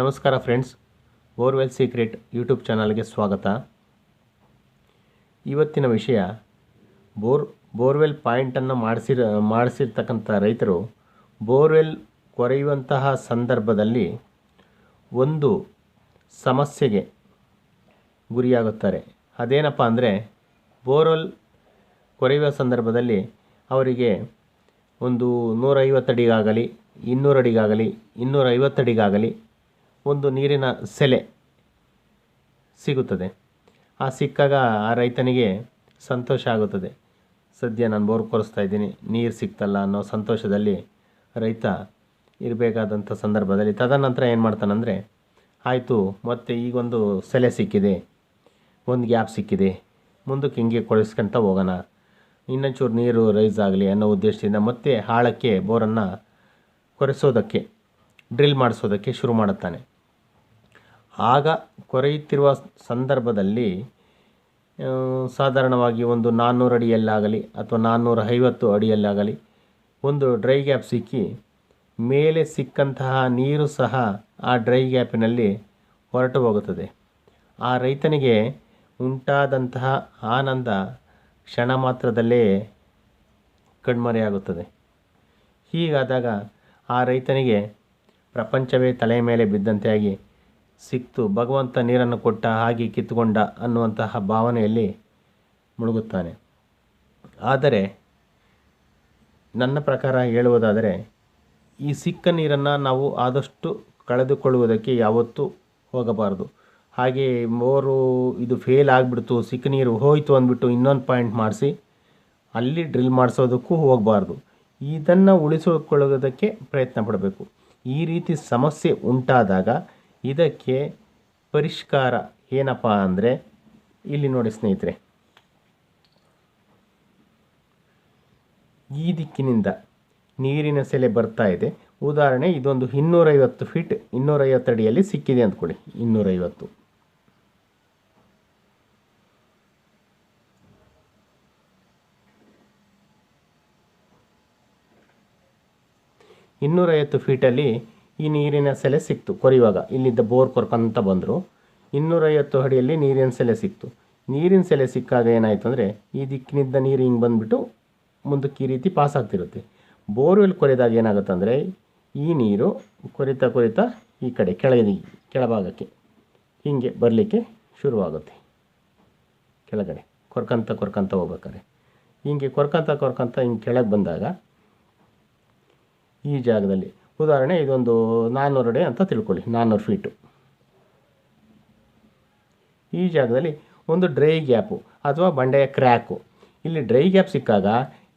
ನಮಸ್ಕಾರ friends. Borewell secret YouTube ಚಾನಲ್ಗೆ ಸ್ವಾಗತ. ಇವತ್ತಿನ ವಿಷಯ, ಬೋರ್, ಬೋರ್ವೆಲ್ ಪಾಯಿಂಟನ್ನು ಮಾಡಿಸಿರ, ಮಾಡಿಸಿರ್ತಕ್ಕಂಥ ರೈತರು ಬೋರ್ವೆಲ್ ಕೊರೆಯುವಂತಹ ಸಂದರ್ಭದಲ್ಲಿ ಒಂದು ಸಮಸ್ಯೆಗೆ ಗುರಿಯಾಗುತ್ತಾರೆ. ಅದೇನಪ್ಪ ಅಂದರೆ, ಬೋರ್ವೆಲ್ ಕೊರೆಯುವ ಸಂದರ್ಭದಲ್ಲಿ ಅವರಿಗೆ ಒಂದು ನೂರೈವತ್ತಡಿಗಾಗಲಿ ಇನ್ನೂರಡಿಗಾಗಲಿ ಇನ್ನೂರೈವತ್ತಡಿಗಾಗಲಿ ಒಂದು ನೀರಿನ ಸೆಲೆ ಸಿಗುತ್ತದೆ. ಆ ಸಿಕ್ಕಾಗ ಆ ರೈತನಿಗೆ ಸಂತೋಷ ಆಗುತ್ತದೆ. ಸದ್ಯ ನಾನು ಬೋರ್ ಕೊರೆಸ್ತಾ ಇದ್ದೀನಿ, ನೀರು ಸಿಕ್ತಲ್ಲ ಅನ್ನೋ ಸಂತೋಷದಲ್ಲಿ ರೈತ ಇರಬೇಕಾದಂಥ ಸಂದರ್ಭದಲ್ಲಿ ತದನಂತರ ಏನು ಮಾಡ್ತಾನಂದರೆ, ಆಯಿತು, ಮತ್ತೆ ಈಗೊಂದು ಸೆಲೆ ಸಿಕ್ಕಿದೆ, ಒಂದು ಗ್ಯಾಪ್ ಸಿಕ್ಕಿದೆ, ಮುಂದಕ್ಕೆ ಹಿಂಗೆ ಕೊಳಿಸ್ಕೊಂತ ಹೋಗೋಣ. ಇನ್ನೊಂಚೂರು ನೀರು ರೈಸ್ ಆಗಲಿ ಅನ್ನೋ ಉದ್ದೇಶದಿಂದ ಮತ್ತೆ ಆಳಕ್ಕೆ ಬೋರನ್ನು ಕೊರೆಸೋದಕ್ಕೆ, ಡ್ರಿಲ್ ಮಾಡಿಸೋದಕ್ಕೆ ಶುರು ಮಾಡುತ್ತಾನೆ. ಆಗ ಕೊರೆಯುತ್ತಿರುವ ಸಂದರ್ಭದಲ್ಲಿ ಸಾಧಾರಣವಾಗಿ ಒಂದು ನಾನ್ನೂರು ಅಡಿಯಲ್ಲಾಗಲಿ ಅಥವಾ ನಾನ್ನೂರ ಐವತ್ತು ಅಡಿಯಲ್ಲಾಗಲಿ, ಒಂದು ಡ್ರೈ ಗ್ಯಾಪ್ ಸಿಕ್ಕಿ, ಮೇಲೆ ಸಿಕ್ಕಂತಹ ನೀರು ಸಹ ಆ ಡ್ರೈ ಗ್ಯಾಪಿನಲ್ಲಿ ಹೊರಟು ಹೋಗುತ್ತದೆ. ಆ ರೈತನಿಗೆ ಉಂಟಾದಂತಹ ಆನಂದ ಕ್ಷಣ ಮಾತ್ರದಲ್ಲೇ ಕಣ್ಮರೆಯಾಗುತ್ತದೆ. ಹೀಗಾದಾಗ ಆ ರೈತನಿಗೆ ಪ್ರಪಂಚವೇ ತಲೆಯ ಮೇಲೆ ಬಿದ್ದಂತೆ ಆಗಿ ಸಿಕ್ತು. ಭಗವಂತ ನೀರನ್ನು ಕೊಟ್ಟ ಹಾಗೆ ಕಿತ್ತುಕೊಂಡ ಅನ್ನುವಂತಹ ಭಾವನೆಯಲ್ಲಿ ಮುಳುಗುತ್ತಾನೆ. ಆದರೆ ನನ್ನ ಪ್ರಕಾರ ಹೇಳುವುದಾದರೆ, ಈ ಸಿಕ್ಕ ನೀರನ್ನು ನಾವು ಆದಷ್ಟು ಕಳೆದುಕೊಳ್ಳುವುದಕ್ಕೆ ಯಾವತ್ತೂ ಹೋಗಬಾರದು. ಹಾಗೆ ಮೋರು, ಇದು ಫೇಲ್ ಆಗಿಬಿಡ್ತು, ಸಿಕ್ಕ ನೀರು ಹೋಯಿತು ಅಂದ್ಬಿಟ್ಟು ಇನ್ನೊಂದು ಪಾಯಿಂಟ್ ಮಾಡಿಸಿ, ಅಲ್ಲಿ ಡ್ರಿಲ್ ಮಾಡಿಸೋದಕ್ಕೂ ಹೋಗಬಾರ್ದು. ಇದನ್ನು ಉಳಿಸಿಕೊಳ್ಳೋದಕ್ಕೆ ಪ್ರಯತ್ನ ಪಡಬೇಕು. ಈ ರೀತಿ ಸಮಸ್ಯೆ ಉಂಟಾದಾಗ ಇದಕ್ಕೆ ಪರಿಷ್ಕಾರ ಏನಪ್ಪ ಅಂದರೆ, ಇಲ್ಲಿ ನೋಡಿ ಸ್ನೇಹಿತರೆ. ಈ ದಿಕ್ಕಿನಿಂದ ನೀರಿನ ಸೆಲೆ ಬರ್ತಾ ಇದೆ. ಉದಾಹರಣೆ, ಇದೊಂದು ಇನ್ನೂರೈವತ್ತು ಫೀಟ್ ಇನ್ನೂರೈವತ್ತು ಅಡಿಯಲ್ಲಿ ಸಿಕ್ಕಿದೆ ಅಂದ್ಕೊಳ್ಳಿ. ಇನ್ನೂರೈವತ್ತು. ಇನ್ನೂರೈವತ್ತು ಫೀಟಲ್ಲಿ ಈ ನೀರಿನ ಸೆಲೆ ಸಿಕ್ತು ಕೊರೆಯುವಾಗ ಇಲ್ಲಿದ್ದ ಬೋರ್ ಕೊರ್ಕೊಂತ ಬಂದರು. ಇನ್ನೂರೈವತ್ತು ಅಡಿಯಲ್ಲಿ ನೀರಿನ ಸೆಲೆ ಸಿಕ್ತು. ನೀರಿನ ಸೆಲೆ ಸಿಕ್ಕಾಗ ಏನಾಯಿತು ಅಂದರೆ ಈ ದಿಕ್ಕಿನಿಂದ ನೀರು ಹಿಂಗೆ ಬಂದುಬಿಟ್ಟು ಮುಂದಕ್ಕೆ ಈ ರೀತಿ ಪಾಸ್ ಆಗ್ತಿರುತ್ತೆ. ಬೋರ್ವೆಲ್ ಕೊರೆದಾಗ ಏನಾಗುತ್ತೆ ಅಂದರೆ ಈ ನೀರು ಕೊರಿತಾ ಕೊರಿತಾ ಈ ಕಡೆ ಕೆಳಗೆ ಕೆಳಭಾಗಕ್ಕೆ, ಹೀಗೆ ಬರಲಿಕ್ಕೆ ಶುರುವಾಗುತ್ತೆ. ಕೆಳಗಡೆ, ಕೊರ್ಕಂತ ಕೊರ್ಕಂತ ಹೋಗ್ಬೇಕಾದ್ರೆ. ಹಿಂಗೆ ಕೊರ್ಕಂತ ಕೊರ್ಕಂತ ಹಿಂಗೆ ಕೆಳಗೆ ಬಂದಾಗ, ಈ ಜಾಗದಲ್ಲಿ ಉದಾಹರಣೆ, ಇದೊಂದು ನಾನ್ನೂರು ಅಡಿ ಅಂತ ತಿಳ್ಕೊಳ್ಳಿ, ನಾನ್ನೂರು ಫೀಟು ಈ ಜಾಗದಲ್ಲಿ ಒಂದು ಡ್ರೈ ಗ್ಯಾಪು ಅಥವಾ ಬಂಡೆಯ ಕ್ರ್ಯಾಕು ಇಲ್ಲಿ ಡ್ರೈ ಗ್ಯಾಪ್ ಸಿಕ್ಕಾಗ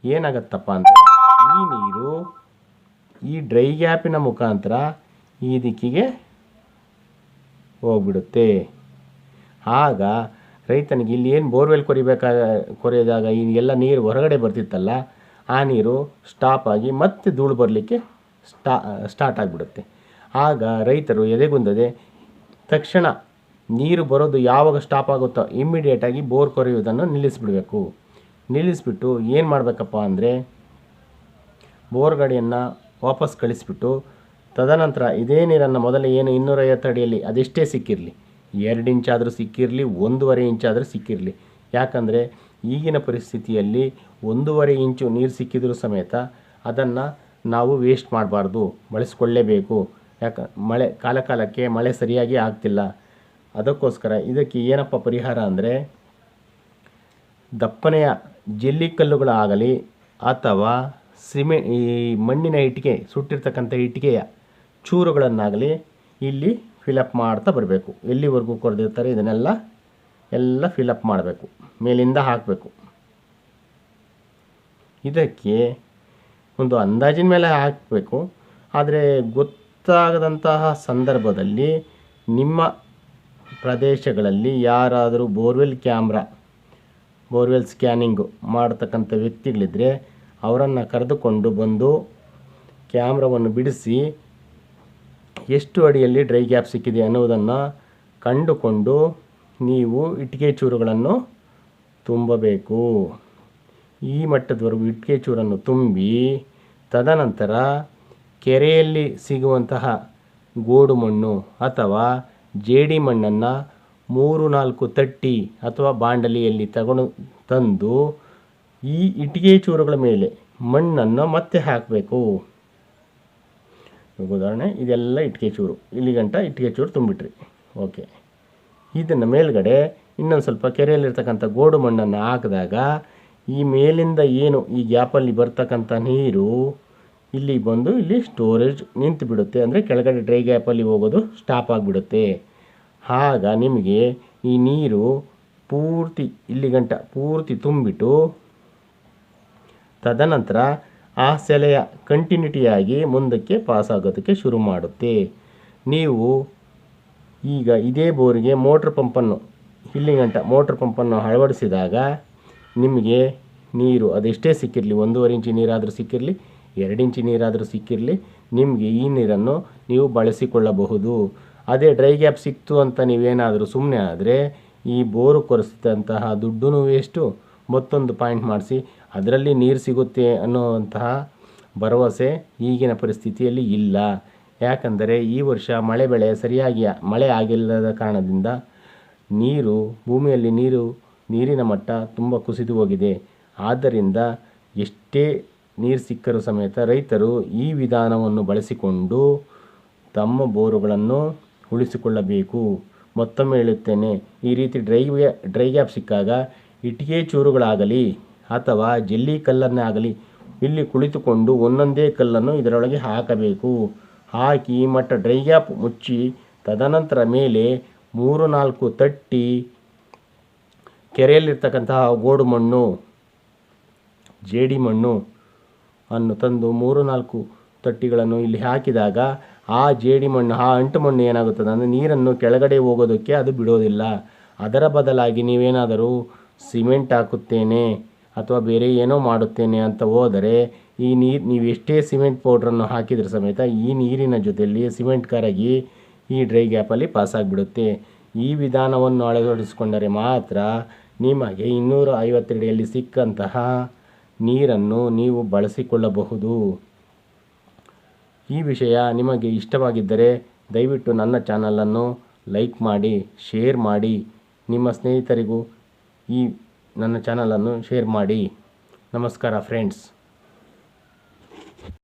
ಏನಾಗತ್ತಪ್ಪ ಅಂತ ಈ ನೀರು ಈ ಡ್ರೈ ಗ್ಯಾಪಿನ ಮುಖಾಂತರ ಈ ದಿಕ್ಕಿಗೆ ಹೋಗ್ಬಿಡುತ್ತೆ. ಆಗ ರೈತನಿಗೆ ಇಲ್ಲಿ ಏನು ಬೋರ್ವೆಲ್ ಕೊರಿಬೇಕಾಗ ಕೊರೆಯೋದಾಗ ಈ ಎಲ್ಲ ನೀರು ಹೊರಗಡೆ ಬರ್ತಿತ್ತಲ್ಲ, ಆ ನೀರು ಸ್ಟಾಪ್ ಆಗಿ ಮತ್ತೆ ಧೂಳು ಬರಲಿಕ್ಕೆ ಸ್ಟಾ, ಸ್ಟಾರ್ಟ್ ಆಗಿಬಿಡುತ್ತೆ. ಆಗ ರೈತರು ಎದೆಗುಂದದೆ, ತಕ್ಷಣ ನೀರು ಬರೋದು ಯಾವಾಗ ಸ್ಟಾಪ್ ಆಗುತ್ತೋ ಇಮ್ಮಿಡಿಯೇಟಾಗಿ ಬೋರ್ ಕೊರೆಯುವುದನ್ನು ನಿಲ್ಲಿಸಿಬಿಡಬೇಕು. ನಿಲ್ಲಿಸ್ಬಿಟ್ಟು ಏನು ಮಾಡಬೇಕಪ್ಪ ಅಂದರೆ ಬೋರ್ ಗಾಡಿಯನ್ನು ವಾಪಸ್ ಕಳಿಸಿಬಿಟ್ಟು, ತದನಂತರ ಇದೇ ನೀರನ್ನು ಮೊದಲೇ ಏನು ಇನ್ನೂರೈವತ್ತು ಅಡಿಯಲ್ಲಿ ಅದೆಷ್ಟೇ ಸಿಕ್ಕಿರಲಿ, ಎರಡು ಇಂಚಾದರೂ ಸಿಕ್ಕಿರಲಿ, ಒಂದೂವರೆ ಇಂಚಾದರೂ ಸಿಕ್ಕಿರಲಿ. ಯಾಕಂದರೆ ಈಗಿನ ಪರಿಸ್ಥಿತಿಯಲ್ಲಿ ಒಂದೂವರೆ ಇಂಚು ನೀರು ಸಿಕ್ಕಿದರೂ ಸಮೇತ ಅದನ್ನು ನಾವು ವೇಸ್ಟ್ ಮಾಡಬಾರ್ದು, ಬಳಸ್ಕೊಳ್ಳೇಬೇಕು. ಯಾಕೆ, ಮಳೆ ಕಾಲ ಕಾಲಕ್ಕೆ ಮಳೆ ಸರಿಯಾಗಿ ಆಗ್ತಿಲ್ಲ. ಅದಕ್ಕೋಸ್ಕರ ಇದಕ್ಕೆ ಏನಪ್ಪ ಪರಿಹಾರ ಅಂದರೆ, ದಪ್ಪನೆಯ ಜಲ್ಲಿ ಕಲ್ಲುಗಳಾಗಲಿ ಅಥವಾ ಸಿಮೆ, ಈ ಮಣ್ಣಿನ ಇಟ್ಟಿಗೆ, ಸುಟ್ಟಿರ್ತಕ್ಕಂಥ ಇಟ್ಟಿಗೆಯ ಚೂರುಗಳನ್ನಾಗಲಿ ಇಲ್ಲಿ ಫಿಲಪ್ ಮಾಡ್ತಾ ಬರಬೇಕು. ಎಲ್ಲಿವರೆಗೂ ಕೊರೆದಿರ್ತಾರೆ ಇದನ್ನೆಲ್ಲ ಎಲ್ಲ ಫಿಲಪ್ ಮಾಡಬೇಕು. ಮೇಲಿಂದ ಹಾಕಬೇಕು. ಇದಕ್ಕೆ ಒಂದು ಅಂದಾಜಿನ ಮೇಲೆ ಹಾಕಬೇಕು. ಆದರೆ ಗೊತ್ತಾಗದಂತಹ ಸಂದರ್ಭದಲ್ಲಿ ನಿಮ್ಮ ಪ್ರದೇಶಗಳಲ್ಲಿ ಯಾರಾದರೂ ಬೋರ್ವೆಲ್ ಕ್ಯಾಮ್ರಾ, ಬೋರ್ವೆಲ್ ಸ್ಕ್ಯಾನಿಂಗು ಮಾಡತಕ್ಕಂಥ ವ್ಯಕ್ತಿಗಳಿದ್ದರೆ ಅವರನ್ನು ಕರೆದುಕೊಂಡು ಬಂದು ಕ್ಯಾಮ್ರಾವನ್ನು ಬಿಡಿಸಿ ಎಷ್ಟು ಅಡಿಯಲ್ಲಿ ಡ್ರೈ ಗ್ಯಾಪ್ ಸಿಕ್ಕಿದೆ ಅನ್ನೋದನ್ನು ಕಂಡುಕೊಂಡು ನೀವು ಇಟ್ಟಿಗೆ ಚೂರುಗಳನ್ನು ತುಂಬಬೇಕು. ಈ ಮಟ್ಟದವರೆಗೂ ಇಟ್ಟಿಗೆ ತುಂಬಿ ತದನಂತರ ಕೆರೆಯಲ್ಲಿ ಸಿಗುವಂತಹ ಗೋಡು ಮಣ್ಣು ಅಥವಾ ಜೇಡಿ ಮಣ್ಣನ್ನು ಮೂರು ನಾಲ್ಕು ತಟ್ಟಿ ಅಥವಾ ಬಾಂಡಲಿಯಲ್ಲಿ ತಗೊಂಡು ತಂದು ಈ ಇಟ್ಟಿಗೆ ಚೂರುಗಳ ಮೇಲೆ ಮಣ್ಣನ್ನು ಮತ್ತೆ ಹಾಕಬೇಕು. ಉದಾಹರಣೆ, ಇದೆಲ್ಲ ಇಟ್ಟಿಗೆ ಚೂರು ಇಲ್ಲಿ ಗಂಟ ಇಟ್ಟಿಗೆ ಚೂರು ತುಂಬಿಟ್ರಿ. ಓಕೆ. ಇದನ್ನು ಮೇಲ್ಗಡೆ ಇನ್ನೊಂದು ಸ್ವಲ್ಪ ಕೆರೆಯಲ್ಲಿರ್ತಕ್ಕಂಥ ಗೋಡು ಮಣ್ಣನ್ನು ಹಾಕಿದಾಗ ಈ ಮೇಲಿಂದ ಏನು ಈ ಗ್ಯಾಪಲ್ಲಿ ಬರ್ತಕ್ಕಂಥ ನೀರು ಇಲ್ಲಿ ಬಂದು ಇಲ್ಲಿ ಸ್ಟೋರೇಜ್ ನಿಂತು ಬಿಡುತ್ತೆ ಅಂದರೆ ಕೆಳಗಡೆ ಡ್ರೈ ಗ್ಯಾಪಲ್ಲಿ ಹೋಗೋದು ಸ್ಟಾಪ್ ಆಗಿಬಿಡುತ್ತೆ. ಆಗ ನಿಮಗೆ ಈ ನೀರು ಪೂರ್ತಿ ಇಲ್ಲಿ ಗಂಟ ಪೂರ್ತಿ ತುಂಬಿಟ್ಟು ತದನಂತರ ಆ ಸೆಲೆಯ ಕಂಟಿನ್ಯೂಟಿಯಾಗಿ ಮುಂದಕ್ಕೆ ಪಾಸ್ ಆಗೋದಕ್ಕೆ ಶುರು ಮಾಡುತ್ತೆ. ನೀವು ಈಗ ಇದೇ ಬೋರಿಗೆ ಮೋಟ್ರ್ ಪಂಪನ್ನು ಇಲ್ಲಿ ಗಂಟ ಮೋಟ್ರ್ ಪಂಪನ್ನು ಅಳವಡಿಸಿದಾಗ ನಿಮಗೆ ನೀರು, ಅದೆಷ್ಟೇ ಸಿಕ್ಕಿರಲಿ, ಒಂದೂವರೆ ಇಂಚು ನೀರಾದರೂ ಸಿಕ್ಕಿರಲಿ, ಎರಡು ಇಂಚು ನೀರಾದರೂ ಸಿಕ್ಕಿರಲಿ, ನಿಮಗೆ ಈ ನೀರನ್ನು ನೀವು ಬಳಸಿಕೊಳ್ಳಬಹುದು. ಅದೇ ಡ್ರೈ ಗ್ಯಾಪ್ ಸಿಕ್ತು ಅಂತ ನೀವೇನಾದರೂ ಸುಮ್ಮನೆ ಆದರೆ, ಈ ಬೋರು ಕೊರೆಸಿದಂತಹ ದುಡ್ಡು ವೇಸ್ಟು. ಮತ್ತೊಂದು ಪಾಯಿಂಟ್ ಮಾಡಿಸಿ, ಅದರಲ್ಲಿ ನೀರು ಸಿಗುತ್ತೆ ಅನ್ನುವಂತಹ ಭರವಸೆ ಈಗಿನ ಪರಿಸ್ಥಿತಿಯಲ್ಲಿ ಇಲ್ಲ. ಯಾಕಂದರೆ ಈ ವರ್ಷ ಮಳೆ ಬೆಳೆ ಸರಿಯಾಗಿ, ಮಳೆ ಆಗಿಲ್ಲದ ಕಾರಣದಿಂದ ನೀರು, ಭೂಮಿಯಲ್ಲಿ ನೀರು ನೀರಿನ ಮಟ್ಟ ತುಂಬ ಕುಸಿದು ಹೋಗಿದೆ. ಆದ್ದರಿಂದ ಎಷ್ಟೇ ನೀರು ಸಿಕ್ಕರೂ ಸಮೇತ ರೈತರು ಈ ವಿಧಾನವನ್ನು ಬಳಸಿಕೊಂಡು ತಮ್ಮ ಬೋರುಗಳನ್ನು ಉಳಿಸಿಕೊಳ್ಳಬೇಕು. ಮತ್ತೊಮ್ಮೆ ಹೇಳುತ್ತೇನೆ, ಈ ರೀತಿ ಡ್ರೈ ಡ್ರೈ ಗ್ಯಾಪ್ ಸಿಕ್ಕಾಗ ಇಟ್ಟಿಗೆ ಚೂರುಗಳಾಗಲಿ ಅಥವಾ ಜಲ್ಲಿ ಕಲ್ಲನ್ನೇ ಆಗಲಿ ಇಲ್ಲಿ ಕುಳಿತುಕೊಂಡು ಒಂದೊಂದೇ ಕಲ್ಲನ್ನು ಇದರೊಳಗೆ ಹಾಕಬೇಕು. ಹಾಕಿ ಮಟ್ಟ ಡ್ರೈ ಗ್ಯಾಪ್ ಮುಚ್ಚಿ ತದನಂತರ ಮೇಲೆ ಮೂರು ನಾಲ್ಕು ತಟ್ಟಿ ಕೆರೆಯಲ್ಲಿರ್ತಕ್ಕಂತಹ ಗೋಡು ಮಣ್ಣು, ಜೇಡಿ ಮಣ್ಣು ಅನ್ನು ತಂದು ಮೂರು ನಾಲ್ಕು ತಟ್ಟಿಗಳನ್ನು ಇಲ್ಲಿ ಹಾಕಿದಾಗ ಆ ಜೇಡಿ ಮಣ್ಣು, ಆ ಅಂಟು ಮಣ್ಣು ಏನಾಗುತ್ತದೆ ಅಂದರೆ ನೀರನ್ನು ಕೆಳಗಡೆ ಹೋಗೋದಕ್ಕೆ ಅದು ಬಿಡೋದಿಲ್ಲ. ಅದರ ಬದಲಾಗಿ ನೀವೇನಾದರೂ ಸಿಮೆಂಟ್ ಹಾಕುತ್ತೇನೆ ಅಥವಾ ಬೇರೆ ಏನೋ ಮಾಡುತ್ತೇನೆ ಅಂತ ಹೋದರೆ ಈ ನೀರು, ನೀವು ಎಷ್ಟೇ ಸಿಮೆಂಟ್ ಪೌಡ್ರನ್ನು ಹಾಕಿದರೂ ಸಮೇತ ಈ ನೀರಿನ ಜೊತೆಯಲ್ಲಿ ಸಿಮೆಂಟ್ ಕರಗಿ ಈ ಡ್ರೈ ಗ್ಯಾಪಲ್ಲಿ ಪಾಸಾಗಿಬಿಡುತ್ತೆ. ಈ ವಿಧಾನವನ್ನು ಅಳವಡಿಸಿಕೊಂಡರೆ ಮಾತ್ರ ನಿಮಗೆ ಇನ್ನೂರ ಐವತ್ತಡಿಯಲ್ಲಿ ಸಿಕ್ಕಂತಹ ನೀರನ್ನು ನೀವು ಬಳಸಿಕೊಳ್ಳಬಹುದು. ಈ ವಿಷಯ ನಿಮಗೆ ಇಷ್ಟವಾಗಿದ್ದರೆ ದಯವಿಟ್ಟು ನನ್ನ ಚಾನಲನ್ನು ಲೈಕ್ ಮಾಡಿ, ಶೇರ್ ಮಾಡಿ. ನಿಮ್ಮ ಸ್ನೇಹಿತರಿಗೂ ಈ ನನ್ನ ಚಾನಲನ್ನು ಶೇರ್ ಮಾಡಿ. ನಮಸ್ಕಾರ, ಫ್ರೆಂಡ್ಸ್.